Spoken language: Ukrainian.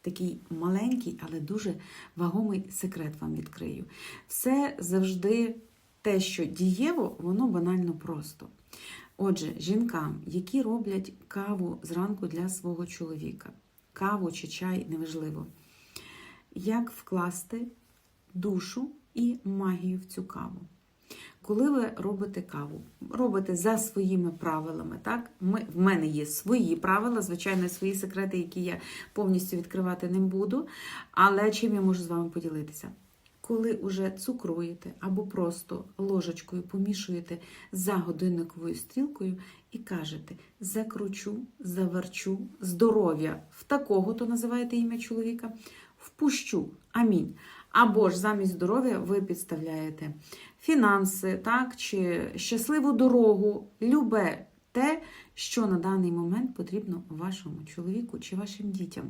такий маленький, але дуже вагомий секрет вам відкрию. Все завжди те, що дієво, воно банально просто. Отже, жінкам, які роблять каву зранку для свого чоловіка, каву чи чай, неважливо, як вкласти душу і магію в цю каву. Коли ви робите каву, робите за своїми правилами, так? Ми, в мене є свої правила, звичайно, свої секрети, які я повністю відкривати не буду. Але чим я можу з вами поділитися? Коли уже цукруєте або просто ложечкою помішуєте за годинниковою стрілкою і кажете: закручу, заверчу, здоров'я в такого, то називаєте ім'я чоловіка, впущу. Амінь. Або ж замість здоров'я ви підставляєте фінанси, так, чи щасливу дорогу, любе те, що на даний момент потрібно вашому чоловіку чи вашим дітям.